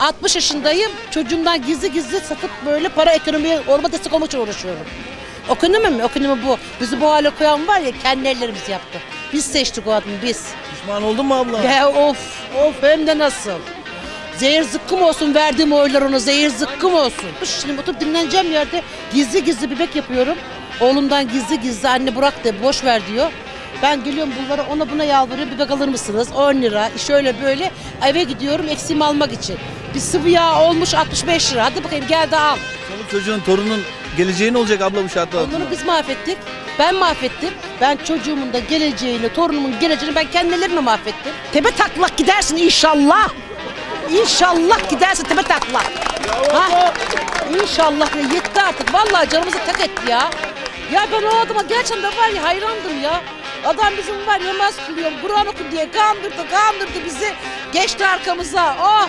60 yaşındayım. Çocuğumdan gizli gizli satıp böyle para ekonomiye orma destek olmak için uğraşıyorum. Ekonomi mi? Ekonomi bu. Bizi bu hale koyan var ya kendi ellerimiz yaptı. Biz seçtik o adamı biz. Pişman oldun mu abla? Ya of of hem de nasıl. Zehir zıkkım olsun verdiğim oylar ona zehir zıkkım olsun. Şimdi oturup dinleneceğim yerde gizli gizli bebek yapıyorum. Oğlumdan gizli gizli anne bırak de boş ver diyor. Ben geliyorum bunlara ona buna yalvarıyorum bebek alır mısınız 10 lira şöyle böyle eve gidiyorum eksiğimi almak için. Bir sıvı yağ olmuş 65 lira hadi bakayım gel de al. Çoluk çocuğun, torunun geleceği ne olacak abla bu şartlar altında? Onları biz mahvettik. Ben mahvettim. Ben çocuğumun da geleceğini, torunumun geleceğini ben kendi ellerimle mahvettim. Tepe taklak gidersin inşallah. İnşallah gidersin tepe taklak. Ha? İnşallah ya yetti artık. Vallahi canımızı tak etti ya. Ya ben o adama gerçekten de var ya hayrandım ya. Adam bizim var namaz kılıyor, Kur'an oku diye kandırdı, kandırdı bizi. Geçti arkamıza. Oh!